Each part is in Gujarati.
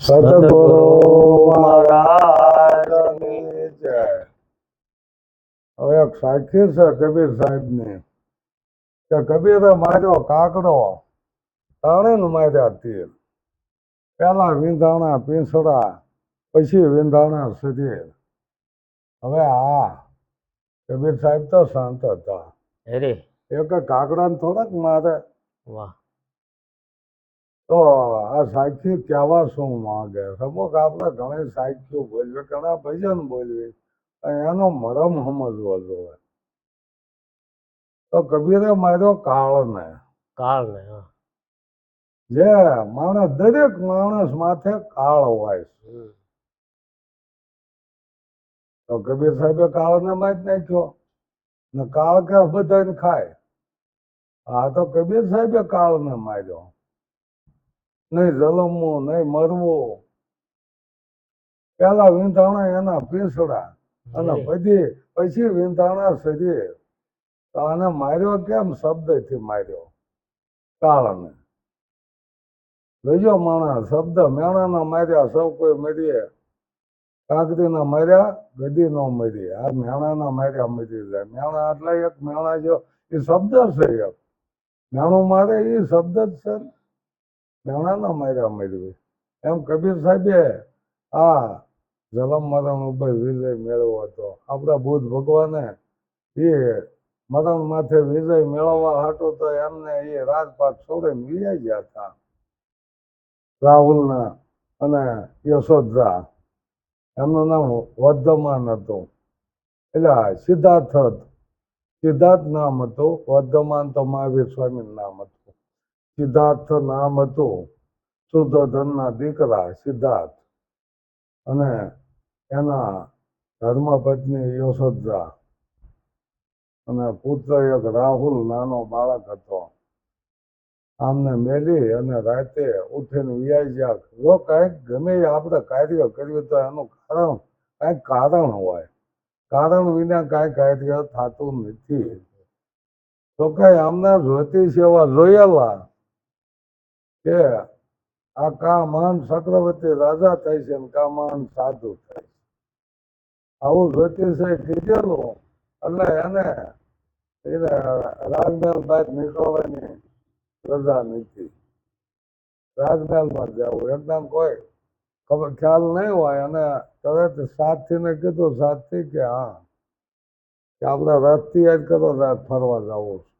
સતગુરુ મહારાજની જય. હવે એક સાક્ષી છે કબીર સાહેબની કે કબીરે માર્યો કાકડો ત્રણે માર્યા તીર. પેલા વિંધાણા પીંછડા પછી વિંધાણા શરીર. હવે આ કબીર સાહેબ તો શાંત હતા. એક કાકડાને થોડાક મારે. વાહ. તો આ સાક્ષી કહેવા શું માંગે અમુક આપણે ઘણી સાક્ષીઓ બોલવી ઘણા ભજન બોલવી એનો મરમ સમજવો જોઈએ. તો કબીરે માર્યો કાળને. કાળને જે માણસ દરેક માણસ માથે કાળ હોય છે. તો કબીર સાહેબે કાળને મારી નાખ્યો. ને કાળ કે બધાને ખાય? હા તો કબીર સાહેબે કાળને માર્યો. નહીં જલમવું નહીં મરવું. પેલા વિંધાણા એના પીસડા અને પછી પછી વિંધાણા શરીર તો આને માર્યો કેમ? શબ્દથી માર્યો. કાળને. જોજો માણસ શબ્દ મેણાના માર્યા સૌ કોઈ મરીએ. કાંકરીના માર્યા ગદી નો મરી આ મેણાના માર્યા મરી જાય. મેણા એટલે એક મેણા જો એ શબ્દ છે એક. મેણું મારે એ શબ્દ જ છે ને. ના માર્યા. મરી એમ કબીર સાહેબે આ જલમ મરણ ઉપર વિજય મેળવ્યો હતો. આપણા બુદ્ધ ભગવાને એ મરણ માથે વિજય મેળવવા હાટો તો એમને એ રાજપાટ છોડે મિલાઈ ગયા હતા. રાહુલના અને યશોધરા એમનું નામ વર્ધમાન હતું. એટલે સિદ્ધાર્થ હતું સિદ્ધાર્થ નામ હતું. વર્ધમાન તો મહાવીર સ્વામી નામ હતું. સિદ્ધાર્થ નામ હતું શુદ્ધોધનના દીકરા સિદ્ધાર્થ અને એના ધર્મપત્ની યશોધરા અને પુત્ર એક રાહુલ નાનો બાળક હતો. આમને મેલી અને રાતે ઉઠીને વિયાઈ ગયા જો કાંઈક ગમે આપણે કાર્ય કર્યું તો એનું કારણ, કાંઈક કારણ હોય. કારણ વિના કાંઈ કાર્ય થતું નથી. તો કાંઈ આમના જ્યોતિષ એવા જોયેલા કે આ કા મહાન ચક્રવર્તી રાજા થાય છે અને કામાન સાધુ થાય છે. આવું જ્યોતિષે કીધેલું એટલે એને એને રાજમહેલ બાદ નીકળવાની રજા નીતિ રાજમહેલમાં જવું એકદમ કોઈ ખબર ખ્યાલ નહીં હોય અને તરત સાથીને કીધું, સાથી, કે હા, કે આપણે રથથી જ કરો, રાત ફરવા જવું છે.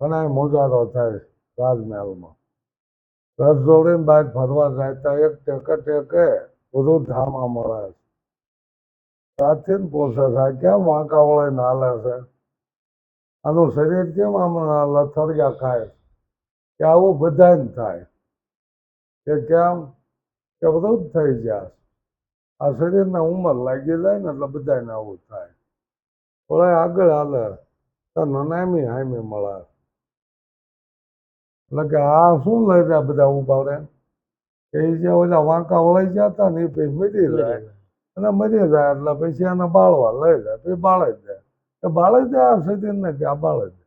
ઘણા મુજારો થાય રાજમહેલમાં. રથ જોડીને બહાર ફરવા જાય તો એક ટેકે ટેકે વૃદ્ધ ધામા મળે છે. પ્રાચીન ને પૂછે છે. કેમ વાંકા વળે હાલે છે? આનું શરીર કેમ આમ લથડિયા ખાય છે? કે આવું બધાને થાય. કે કેમ? કે વૃદ્ધ થઈ જાય આ શરીરને ઉંમર લાગી જાય ને એટલે બધાને આવું થાય. થોડા આગળ હાલે. તો નનામી હામી મળે. એટલે કે આ શું લઈ જાય બધા ઊભા રહે? એ જે ઓલા વાંકા વળાઈ ને એ પછી મરી જાય. અને મરી જાય એટલે પછી એને બાળવા લઈ જાય પછી બાળે જ જાય. બાળે જ જાય આ કે આ બાળે જાય?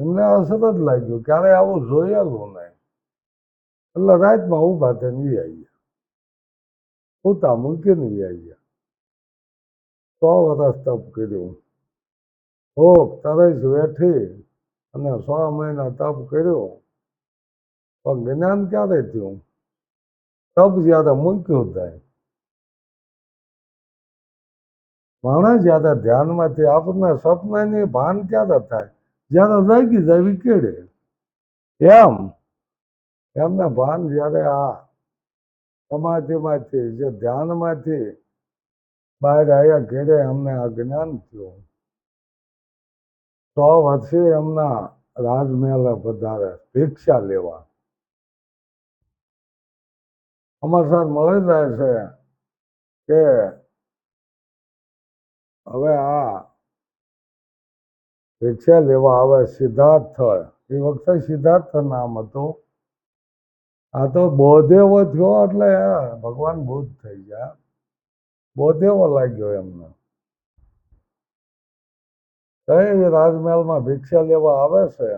એમને અસર જ લાગ્યું. ક્યારે આવું જોયેલું નહીં. એટલે રાતમાં ઊભા થઈને વી ગયા. પોતા મૂકીને વી ગયા. સો વર્ષ તપ કર્યું. ભોગ તરસ વેઠી. અને સો મહિના તપ કર્યો. પણ જ્ઞાન ક્યારે થયું? તપ જ્યારે મૂક્યું થાય. માણસ જ્યારે ધ્યાનમાંથી આપણને સપનાની ભાન ક્યારે થાય? જ્યારે જાગી જાય વિકેડે એમ. એમને ભાન જ્યારે આ સમાધિમાંથી, જે ધ્યાનમાંથી બહાર આવ્યા ઘેરે એમને આ જ્ઞાન થયું. સો વર્ષે એમના રાજમહેલ પધારે ભિક્ષા લેવા. અમાર મળી જાય છે કે હવે આ ભિક્ષા લેવા આવે સિદ્ધાર્થ એ વખતે સિદ્ધાર્થ નામ હતું. આ તો બોધેવો થયો એટલે ભગવાન બુદ્ધ થઈ ગયા. બોધેવો લાગ્યો એમને. એ રાજમહેલમાં ભિક્ષા લેવા આવે છે?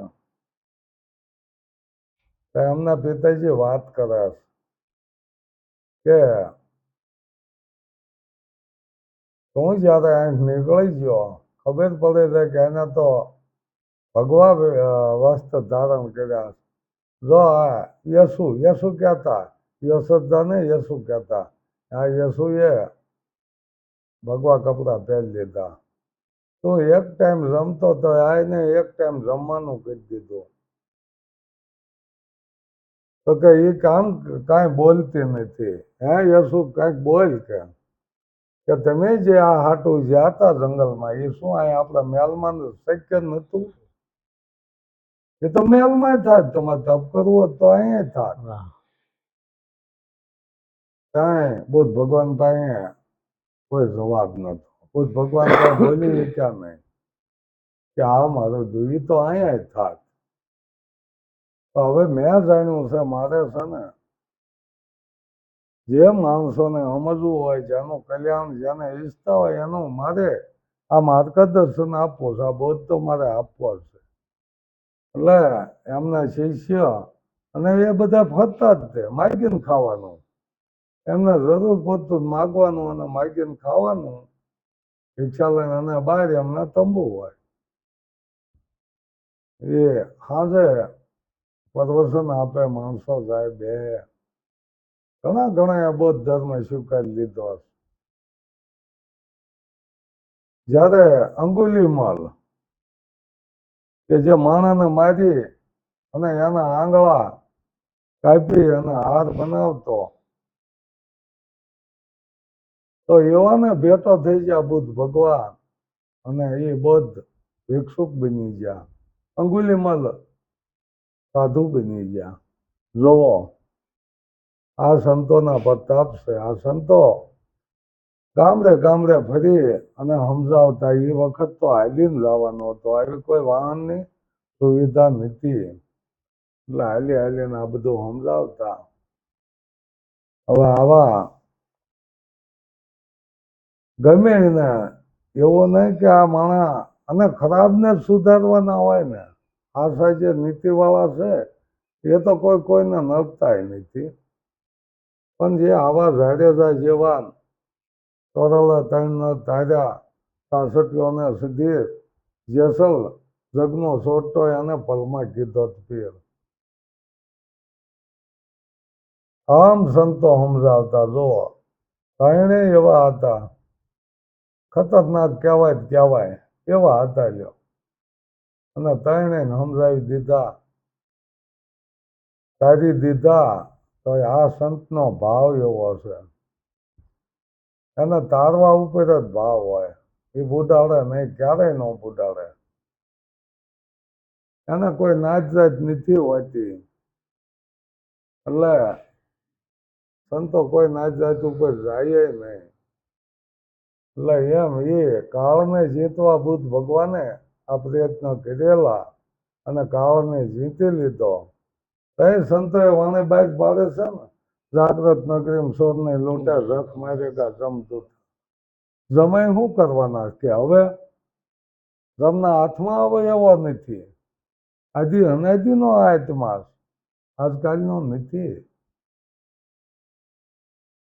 એમના પિતાજી વાત કરે છે કે તું જ્યારે અહીં નીકળી ગયો, ખબર પડે છે કે એને તો ભગવા વસ્ત્ર ધારણ કર્યા જો આ યસુ યસુ કહેતા યશોદા ને યસુ કહેતા, આ યસુએ ભગવા કપડાં પહેરી લીધા. તું એક ટાઈમ રમતો તો આને એક ટાઈમ રમવાનું કરી દીધું. તો કે એ કામ કાંઈ બોલતી નથી. હે યશુ કાંઈક બોલ કે. કે તમે જે આ હાટું જ્યાં હતા જંગલમાં એ શું અહીંયા આપણા મેલમાં શક્ય નહોતું એ તો મેલમાં થાય તમારે તપ કરવો તો અહીંયા થાય. કાંઈ બુદ્ધ ભગવાન પાસે કોઈ જવાબ નતો બુદ્ધ ભગવાન બોલી શક્યા નહીં કે આ મારું દુઈ તો અહીંયા થાત તો હવે મેં જાણ્યું છે, મારે છે ને જે માણસોને સમજવું હોય, જેનું કલ્યાણ, જેને ઈચ્છતા હોય, એનું મારે આ માર્ગદર્શન આપવું છે. આ બોધ તો મારે આપવો છે. એટલે એમના શિષ્ય અને એ બધા ફરતા જ તે માગીને ખાવાનું. એમને જરૂર પૂરતું માગવાનું અને માગીને ખાવાનું રિક્ષા અને બહાર એમના તંબુ હોય એ હાજે પ્રવચન આપે માણસો જાય બે ઘણા ઘણા એ બૌદ્ધ ધર્મ સ્વીકારી લીધો જ્યારે અંગુલીમાલ કે જે માણાને મારી અને એના આંગળા કાપી અને હાર બનાવતો તો એવાને ભેટો થઈ ગયા બુદ્ધ ભગવાન. અને એ બુદ્ધ ભિક્ષુક બની ગયા. અંગુલીમલ સાધુ બની ગયા. જોવો આ સંતોના પ્રતાપ છે. આ સંતો ગામડે ગામડે ફરી અને સમજાવતા એ વખત તો હાલીને જવાનો હતો. આવી કોઈ વાહનની સુવિધા નથી એટલે હાલી હાલીને આ બધું સમજાવતા. હવે આવા ગમે એને. એવો નહીં કે આ માણા અને ખરાબને જ સુધારવાના હોય ને. આ સાહેબ જે નીતિવાળા છે, એ તો કોઈ કોઈને નડતાય નથી. પણ જે આવા જાડેજા જેવા તોરલા ત્રણ તાર્યા સાસટીઓને સુધી જેસલ જગનો સોટો એને પલમાં કીધો પીર આમ સંતો સમજાવતા જો ત્રણે એવા હતા. ખતરનાક કહેવાય કહેવાય, એવા હતા લ્યો. અને ત્રણે સમજાવી દીધા. તારી દીધા, તો આ સંતનો ભાવ એવો છે. એને તારવા ઉપર જ ભાવ હોય. એ બુડાડે નહીં, ક્યારેય ન બુડાડે એને કોઈ નાચ નથી હોતી. એટલે સંતો કોઈ નાચ જાત ઉપર જાય નહીં. એટલે એમ એ કાળને જીતવા બુદ્ધ ભગવાને આ પ્રયત્ન કરેલા અને કાળને જીતી લીધો. તે સંતોએ વાણે બાઈક પાડે છે ને, જાગ્રત નગરી સોરને લોટા રખ મારે કા જમતું જમાઈ શું કરવાના કે હવે જમના હાથમાં હવે એવો નથી. હજી અનાદિનો આ આત્મા. આજકાલનો નથી.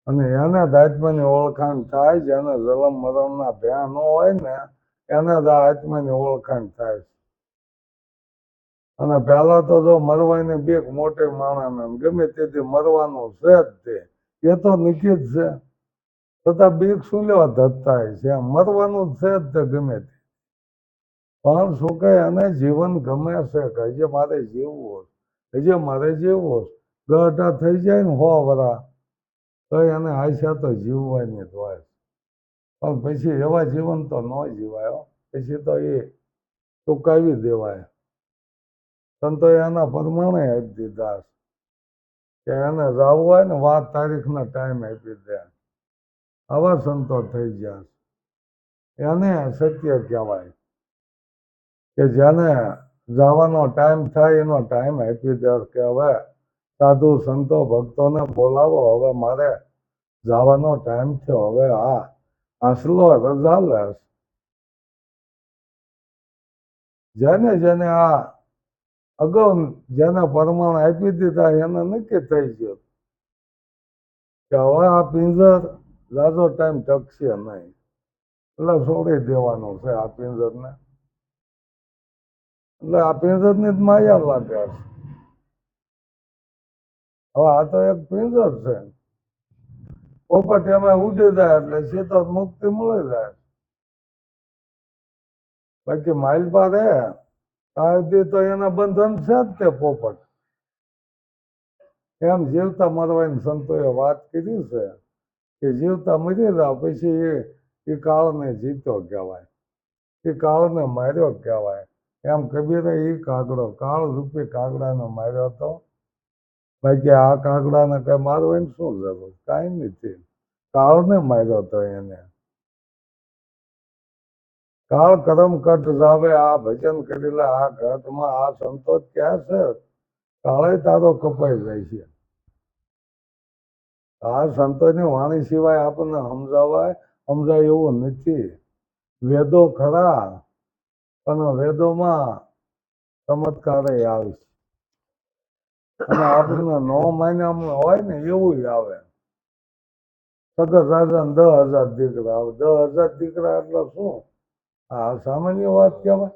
અને એના જ ઓળખાણ થાય જેને જલમ મરણના ભ્યા ન હોય ને, એને જ આ ઓળખાણ થાય છે. અને પહેલા તો જો મરવાની બીક મોટે માણસને ગમે તેથી મરવાનું છે જ તે, એ તો નિશ્ચિત છે. છતાં બીક શું લેવા હોય છે? મરવાનું છે જ તે ગમે તે. પણ શું કહે, એને જીવન ગમે છે કે હજી મારે જીવવું છે હજી મારે જીવવું છે ગઢા થઈ જાય ને હો વરા તો એને આશા તો જીવવાની જ હોય પણ પછી એવા જીવન તો ન જીવાય. પછી તો એ ચૂકાવી દેવાય. સંતો એના પ્રમાણે આપી દીધા કે એને જવું હોય ને વાત તારીખના ટાઈમ આપી દે. આવા સંતો થઈ ગયા એને સત્ય કહેવાય. કે જેને જવાનો ટાઈમ થાય એનો ટાઈમ આપી દે કે હવે સાધુ સંતો ભક્તોને બોલાવો. હવે મારે જવાનો ટાઈમ થયો. હવે આ આસલો રજા લેશ જેને જેને આ અગાઉ જેને પરમાણ આપી દીધા એને નક્કી થઈ ગયું કે હવે આ પિંજર ઝાઝો ટાઈમ ટકશે નહીં. એટલે છોડી દેવાનું છે આ પિંજરને. એટલે આ પિંજરની જ માયા લાગે છે. હવે આ તો એક પિંજર છે. પોપટ એમાં ઉડી જાય એટલે સીધો મુક્તિ મળી જાય. બાકી માઇલ પર હે તારથી તો એના બંધન છે જ તે પોપટ. એમ જીવતા મરવાની સંતોએ વાત કરી છે કે જીવતા મરી જાવ પછી એ એ કાળને જીતો કહેવાય. એ કાળને માર્યો કહેવાય. એમ કબીરે એ કાગડો કાળ રૂપી કાગડાને માર્યો હતો. બાકી આ કાગડાને કઈ મારવાની શું જરૂર કાંઈ નથી. કાળને માર્યો હતો એને. કાળ કરમ કટ જાવે, આ ભજન કરેલા, આ ઘટમાં આ સંતોષ ક્યાં છે? કાળે તારો કપાઈ જાય છે. આ સંતોની વાણી સિવાય આપણને સમજાવાય, સમજાય એવું નથી. વેદો ખરા, પણ વેદોમાં ચમત્કાર આવે છે. અને આપણને નો મહિનામાં હોય ને એવું આવે. સગર રાજા દસ હજાર દીકરા આવે. દસ હજાર દીકરા એટલે શું? આ સામાન્ય વાત કહેવાય.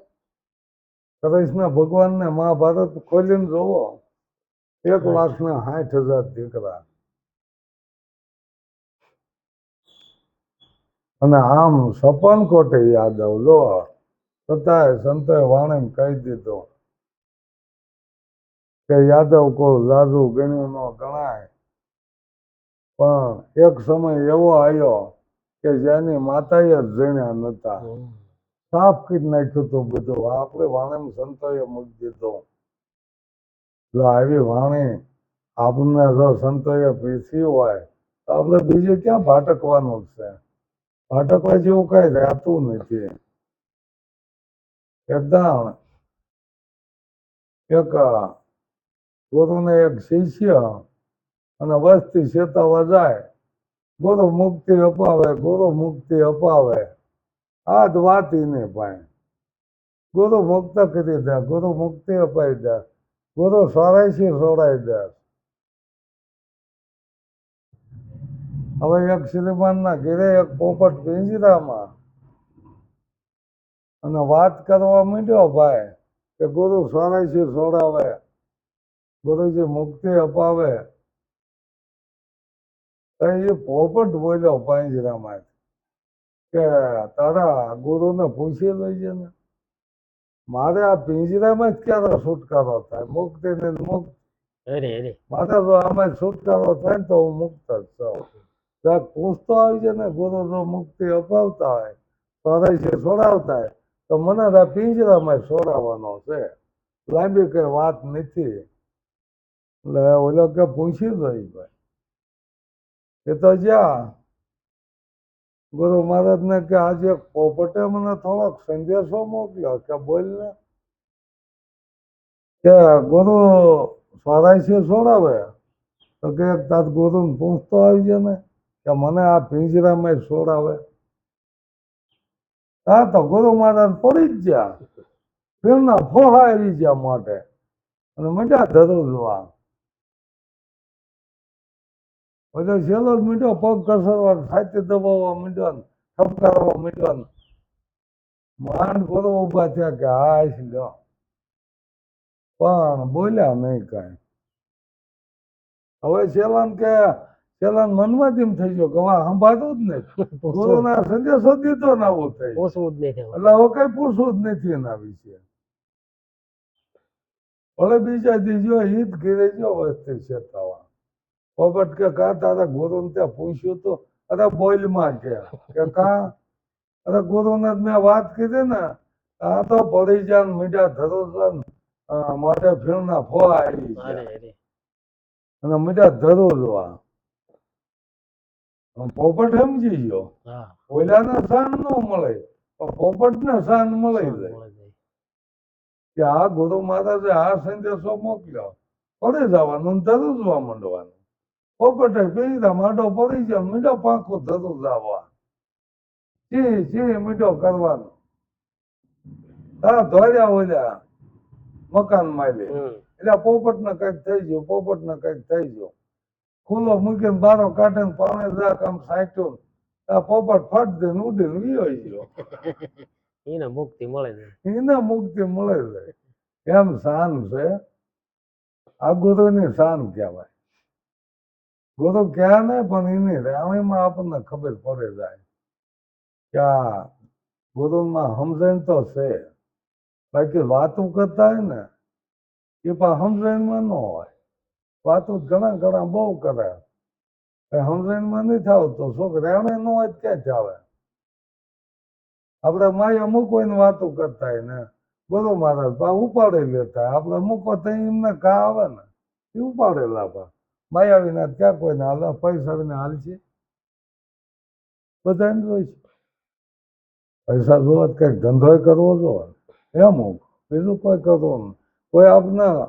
કૃષ્ણ ભગવાનને મહાભારત ખોલીને જોવો એક લાખ ને સાઠ હજાર દીકરા. અને આમ સપન કોટે યાદવ લો છતાંય સંતોએ વાણે કહી દીધું. કે યાદવ કોઈ રાજુ ગણ્યું ન ગણાય. પણ એક સમય એવો આવ્યો કે જેની માતાએ જ જણ્યા નતા. સાફ કરી નાખ્યું હતું બધું. આપણે વાણી સંતોએ મૂકી દીધું. જો આવી વાણી આપણને જો સંતોએ પીસી હોય તો આપણે બીજે ક્યાં ભાટકવાનું છે? ભાટકવા જેવું કઈ રહેતું નથી. એકદમ એક ગુરુને એક શિષ્ય અને વસ્તી શેતાવા જાય. ગુરુ મુક્તિ અપાવે, ગુરુ મુક્તિ અપાવે. આ જ વાત ને પાસે ગુરુ મુક્ત કરી દે, ગુરુ મુક્તિ અપાઈ દે, ગુરુ સોરાયસી સોરાઈ દે. હવે એક શ્રીમાનના ઘેરે એક પોપટ પિંજરામાં અને વાત કરવા માંડ્યો ભાઈ કે ગુરુ સોરાયસી ગુરુજી મુક્તિ અપાવે. એ પોપટ બોલ્યો પાંજરામાં કે તારા ગુરુને પૂછી લઈએ ને. મારે આ પિંજરામાં જ ક્યારે છુટકારો થાય? મુક્તિ ને મુક્ત. અરે અરે. મારે તો આમાં છુટકારો થાય તો હું મુક્ત જ છું. પૂછતો આવી છે ને ગુરુ જો મુક્તિ અપાવતા હોય તારે છે છોડાવતા હોય તો મને આ પિંજરામાં છોડાવવાનો છે. લાંબી કઈ વાત નથી. એટલે ઓલો કે પૂછી જોઈ ભાઈ. એ તો જ્યાં. ગુરુ મહારાજને કે આજે પોપટે મને થોડોક સંદેશો મોકલ્યો કે બોલ ને. કે ગુરુ સ્વરાયસી છોડાવે તો કે તાર ગુરુને પૂછતો આવી છે ને કે મને આ પિંજરામાં સોડાવે. હા, તો ગુરુ મહારાજ પડી જ ગયા. ફીરના ફોહા આવી ગયા માટે અને મજા ધરું જોવા એટલે છેલ્લો જ મીઠો પગ કસરવા સાચે દબાવવા મીઠો ને ઠપકારવા મીઠો ને. માંડ ગુરુ ઊભા થયા કે હાશ લો પણ બોલ્યા નહીં કાંઈ. હવે છેલ્લાને કે છેલ્લાને મનમાં જેમ થઈ ગયો કે વાહ સંભાળતું જ નહીં. ગુરુના સંદેશો દીધો ને આવું થઈ. પૂછવું જ નહીં એટલે હવે કઈ પૂછવું જ નથી એના વિશે. ભલે બીજા દીજો હિત ઘેરે જો વસ્તી છે થવા પોપટ કે કા તારા ગુરુ ત્યાં પૂછ્યું તો અરે બોલમાં કે. કે અરે ગુરુને મેં વાત કીધી ને. આ તો પડી જાય ને મીઠા ધરોજન મોઢે ફીણના ફો આવી છે અને મીઠા ધરું જોવા પોપટ સમજી ગયો. ઓલાને શાન ન મળે. પણ પોપટને શાન મળી જાય. કે આ ગુરુ મહારાજે આ સંદેશો મોકલ્યો. પડે જવાનું ધરું જવા માંડવાનું. પોપટે પીધા માટો પડી ગયો મીઠો પાંખો ધરું જવા ચી ચી મીઠો કરવાનો હા ધોર્યા ઓલ્યા મકાન મારી એટલે પોપટ ને કંઈક થઈ ગયો પોપટ ને કંઈક થઈ ગયું ખુલ્લો મૂકીને બારો કાઢીને પાણે જાક આમ સાંટ્યું આ પોપટ ફટ દઈને ઉડીને વિયો ગયો એને મુક્તિ મળે ને એને મુક્તિ મળે છે એમ શાન છે આ ગુરુની શાન કહેવાય ગુરુ ક્યાં ને પણ એની રહેણીમાં આપણને ખબર પડે જાય કે આ ગુરુમાં સમજણ તો છે. બાકી વાતો કરતા હોય ને, એ પણ સમજણમાં ન હોય. વાતો ઘણા ઘણા બહુ કરે. સમજણમાં નહીં થાવ તો શું રાણે ન હોય ક્યાં થાવે આપણે માય અમુક કોઈને વાતો કરતા હોય ને, બોલો મહારાજ પા ઉપાડી લેતા. આપણે આપણે મૂકો તો એમને કા આવે ને, એ ઉપાડેલા પા માયાવીના ક્યાં કોઈને હાલ પૈસા વિના હાલ છે? બધાને જોઈ છે. પૈસા જોવા કંઈક ધંધો કરવો જોવે. એમ હું, બીજું કોઈ કરવો નહીં. કોઈ આપના,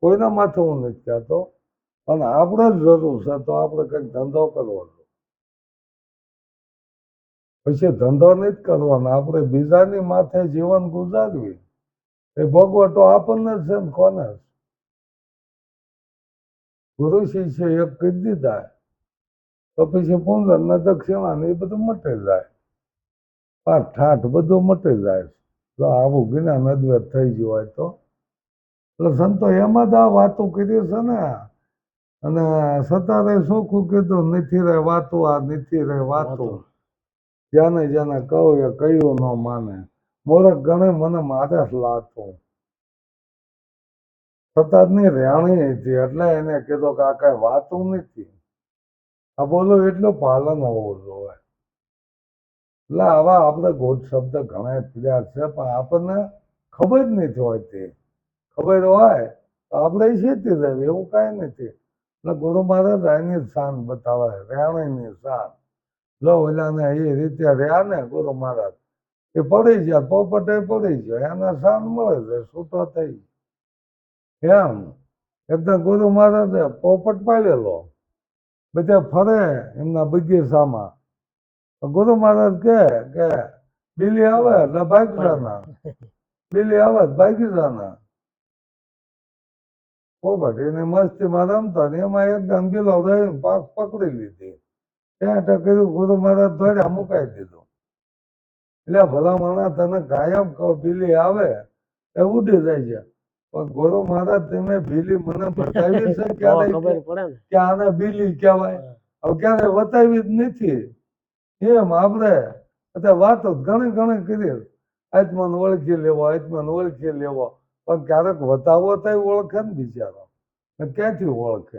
કોઈના માથે હું નથી કહેતો. પણ આપણે જ જરૂર છે તો આપણે કંઈક ધંધો કરવો જોઈએ પછી ધંધો નહીં જ કરવાનો, આપણે બીજાની માથે જીવન ગુજારવી. એ ભોગવટો આપણને છે ને કોને છે? ગુરુ શિષ્ય એક કહી દીધા. તો પછી પુનર ને દક્ષિણા ને એ બધું મટી જાય. પાઠ ઠાઠ બધું મટી જાય. જો આવું જ્ઞાન અદ્વૈત થઈ ગયું હોય તો. એટલે સંતો એમાં જ આ વાતો કરી છે ને. અને સતારે ચોખ્ખું કીધું નથી રે વાતો આ નથી રે વાતો. જેને જેને કહું એ કહ્યું ન માને. મોરખ ગણે મને મારે જ લાગતું સતારની રહેણી હતી એટલે એને કીધું કે આ કઈ વાતું નથી. આ બોલો એટલું પાલન હોવું જોઈએ. એટલે આવા આપણે ગોટ શબ્દ ઘણા પીડ્યા છે, પણ આપણને ખબર જ નથી હોતી. ખબર હોય તો આપણે શીખી રહેવી એવું કાંઈ નથી. એટલે ગુરુ મહારાજ એની શાન બતાવે, રહેણીની શાન. લો ઓલાને એ રીતે રહ્યા ને ગુરુ મહારાજ, એ પડી જાય પોપટે પડી જાય એને શાન મળે છે, છૂટો થઈ. એમ. એટલે ગુરુ મહારાજે પોપટ પાડેલો. બધા ફરે એમના બગીચામાં. ગુરુ મહારાજ કે બિલી આવે એટલે ભાગીજાના. બિલી આવે તો પોપટ એની મસ્તીમાં રમતા ને એમાં એકદમ ગીલો રહીને પાક પકડી લીધી. ત્યાં ટકર્યું ગુરુ મહારાજ દોડ્યા મુકાઈ દીધું. એટલે ભલા માણા તને કાયમ કહો બિલી આવે એ ઉડી જાય છે. પણ ગોરો મહારાજ તમે બિલી મને બતાવી છે ક્યારે કે આને બીલી કહેવાય. હવે ક્યારે બતાવી જ નથી. એમ આપણે. અત્યારે વાતો ઘણી ઘણી કરી. આત્માને ઓળખી લેવો આત્માને ઓળખી લેવો. પણ ક્યારેક વતાવો તો ઓળખે ને બિચારો. ક્યાંથી ઓળખે?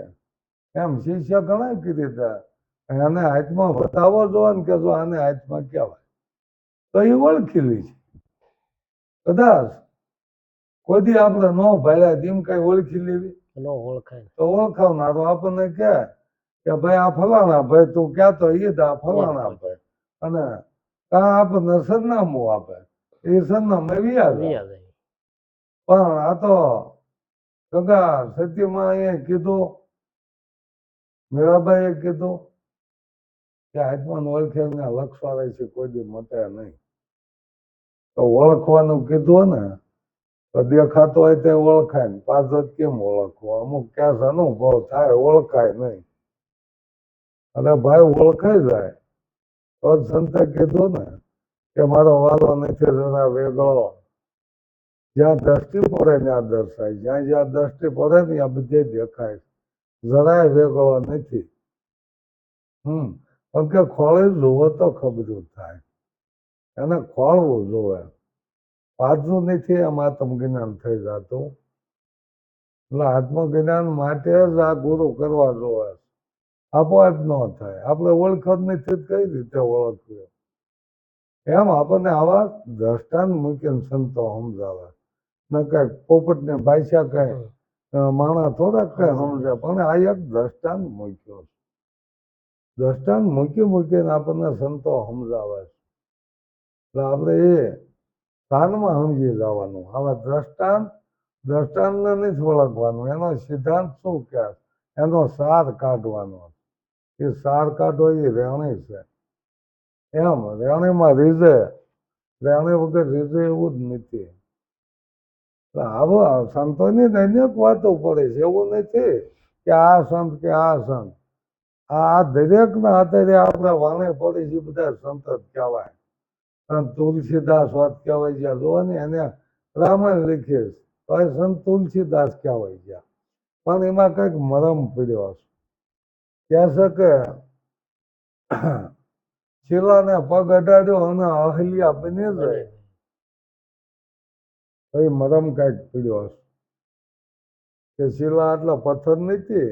એમ શિષ્ય ઘણા કીધી હતા એને હાથમાં વતાવો જોવા ને કે જો આને હાથમાં કહેવાય. તો એ ઓળખી લી છે. કદાચ કોઈ આપણે ન ભાડ્યા તેમ કઈ ઓળખી લેવી. ન ઓળખાય. તો ઓળખાવનારો આપણને કહે કે ભાઈ આ ફલાણા ભાઈ તું ક્યાં તો એ આ ફલાણા ભાઈ. અને કાં આપણને સરનામું આપે. એ સરનામું વ્યાજ પણ આ તો ગંગા સત્યમાં એ કીધું મીરાબાઈએ કીધું કે આત્માન ઓળખે લક્ષવાળે છે કોઈ દી મટે નહીં. તો ઓળખવાનું કીધું ને દેખાતો હોય તે ઓળખાય ને. પાછળ કેમ ઓળખવો? અમુક ક્યાં અનુભવ થાય, ઓળખાય નહીં. અને ભાઈ ઓળખાઈ જાય. તો સંતે કીધું ને કે મારો વાલો નથી જરા વેગળો. જ્યાં દ્રષ્ટિ પડે ત્યાં દર્શાય. જ્યાં જ્યાં દ્રષ્ટિ પડે ને ત્યાં બધે દેખાય. જરાય વેગળો નથી. હમ. પણ કે ખોળે જુઓ તો ખબર થાય. એને ખોળવું જોવે. નથી આમ આત્મજ્ઞાન થઈ જતું. એટલે આત્મજ્ઞાન માટે જ આ ગુરુ કરવા જોવે આપોઆપ ન થાય. આપણે ઓળખત નથી કઈ રીતે ઓળખવું એમ આપણને આવા દ્રષ્ટાંત મૂકીને સંતો સમજાવે. ન કઈ પોપટને ભાષા કઈ માણા થોડાક કઈ સમજે પણ આ એક દ્રષ્ટાંત મૂક્યો છે. દ્રષ્ટાંત મૂકી મૂકીને આપણને સંતો સમજાવે છે. એટલે આપણે એ સ્થાનમાં સમજી જવાનું. હવે દ્રષ્ટાંત, દ્રષ્ટાંતને નથી ઓળખવાનું. એનો સિદ્ધાંત શું કે? એનો સાર કાઢવાનો. એ સાર કાઢો એ રેણી છે. એમ રહેણીમાં રીઝે. રેણી વગર રીઝે એવું જ નથી. એટલે હવે સંતોની દૈનિક વાતો પડે છે. એવું નથી કે આ સંત કે આ સંત. આ દરેકના અત્યારે આપણે વાણે પડી છે બધા સંત કહેવાય. તુલસીદાસ વાત કહેવાય છે જો ને એને રામાયણ લખીએ તો એ સંત તુલસીદાસ કહેવાય છે પણ એમાં કંઈક મરમ પડ્યો હશે. કહે છે કે શીલાને પગ અડાડ્યો અને અહલ્યા બની જાય એ મરમ કાંઈક પીડ્યો હશે. કે શિલા આટલા પથ્થર નથી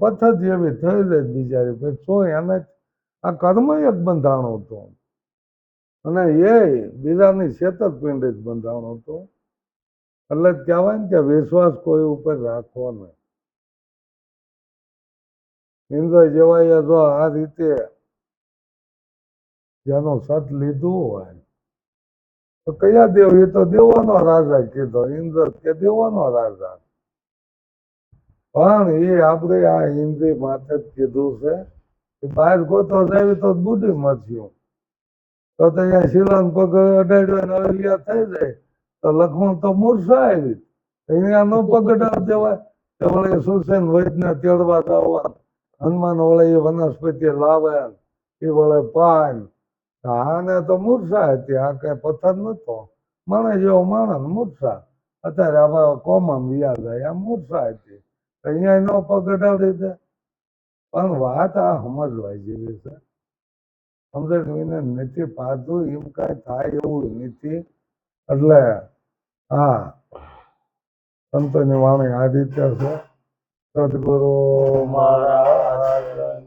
પથ્થર જેવી થઈ જાય બિચારી. શું એને આ કર્મ એક બંધાણું હતું અને એ બીજાની છેતરપિંડી જ બંધાણું હતો. એટલે જ કહેવાય ને કે વિશ્વાસ કોઈ ઉપર રાખવો નહીં. ઇન્દ્ર જેવાય જો આ રીતે જેનો સત લીધું હોય, તો કયા દેવ? એ તો દેવાનો રાજા કીધો. ઇન્દ્ર કે દેવાનો રાજા. પણ એ આપણે આ હિન્દી માથે જ કીધું છે કે બહાર ગોતો જાય તો બુદ્ધિ મથ્યું તો અહીંયા શિલાન પગ અડાડ્યો ને થઈ જાય. તો લખમણ તો મૂર્છા આવી અહીંયા નો પગ અડાડ દેવાય તો વળી સુસેન વૈદને તેડવા જવા હનુમાન વળે એ વનસ્પતિ લાવે એ વળે પાન આને તો મૂર્છા હતી. આ કઈ પથ્થર નતો માણસ જેવો માણસ મૂર્છા અત્યારે આવા કોમન વ્યાજ આ મૂર્છા હતી. અહીંયા ન પગ અડાડી દે પણ વાત આ સમજવા જેવી છે. સમજે એને નથી પાતું એમ કાંઈ થાય એવું નથી. એટલે હા, સંતોની વાણી આ રીતે છે. સદગુરુ મહારાજ.